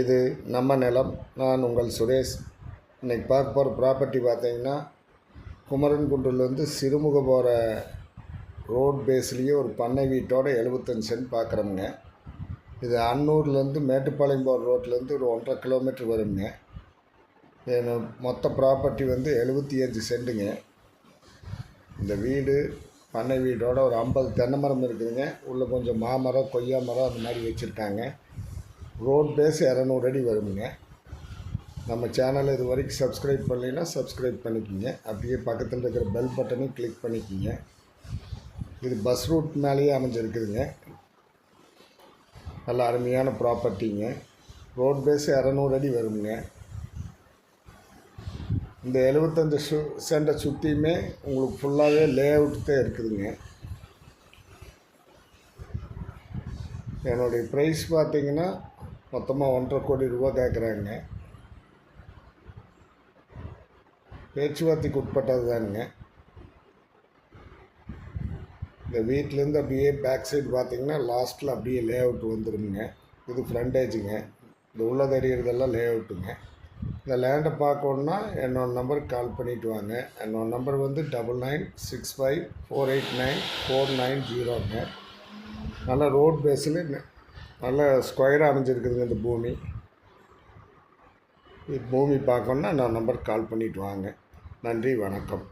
இது நம்ம நிலம். நான் உங்கள் சுரேஷ். இன்றைக்கி பார்க்க போகிற ப்ராப்பர்ட்டி பார்த்தீங்கன்னா குமரன்குன்றிலேருந்து சிறுமுக போகிற ரோட் பேஸ்லேயே ஒரு பண்ணை வீட்டோட எழுபத்தஞ்சு சென்ட் பார்க்குறோமுங்க இது அன்னூர்லேருந்து மேட்டுப்பாளையம் போகிற ரோட்லேருந்து ஒரு ஒன்றரை கிலோமீட்டர் வருங்க இது மொத்த ப்ராப்பர்ட்டி வந்து எழுபத்தி அஞ்சு சென்ட்டுங்க இந்த வீடு பண்ணை வீடோட ஒரு ஐம்பது தென்னை மரம் இருக்குதுங்க. உள்ளே கொஞ்சம் மாமரம் கொய்யா மரம் அந்த மாதிரி வச்சுருக்காங்க. ரோட் பேஸ் இரநூறு அடி வருங்க நம்ம சேனலை இது வரைக்கும் சப்ஸ்கிரைப் பண்ணலைன்னா சப்ஸ்கிரைப் பண்ணிக்கிங்க. அப்படியே பக்கத்தில் இருக்கிற பெல் பட்டனையும் கிளிக் பண்ணிக்கிங்க. இது பஸ் ரூட் மேலேயே அமைஞ்சிருக்குதுங்க. நல்ல அருமையான ப்ராப்பர்ட்டிங்க ரோட் பேஸ் இரநூறு அடி வருங்க இந்த எழுபத்தஞ்சு சு சென்டை சுற்றியுமே உங்களுக்கு ஃபுல்லாகவே லே அவுட் தான் இருக்குதுங்க. என்னுடைய ப்ரைஸ் பார்த்தீங்கன்னா மொத்தமாக ஒன்றரை கோடி ரூபா கேட்குறாங்க பேச்சுவார்த்தைக்கு உட்பட்டது தானுங்க. இந்த வீட்டிலேருந்து அப்படியே பேக் சைடு பார்த்தீங்கன்னா லாஸ்ட்டில் அப்படியே லே அவுட் வந்துடுங்க இது ஃப்ரண்டேஜுங்க இந்த உள்ள தெரியறதெல்லாம் லே அவுட்டுங்க இந்த லேண்டை பார்க்கணுன்னா என்னோட நம்பருக்கு கால் பண்ணிவிட்டு வாங்க. என்னோடய நம்பர் வந்து double nine six five four eight nine four nine ஜீரோங்க நல்லா ரோட் பேஸில் நல்ல ஸ்கொயராக அமைஞ்சிருக்குதுங்க இந்த பூமி. இது பூமி பார்க்கணுன்னா நான் நம்பருக்கு கால் பண்ணிவிட்டு வாங்க. நன்றி வணக்கம்.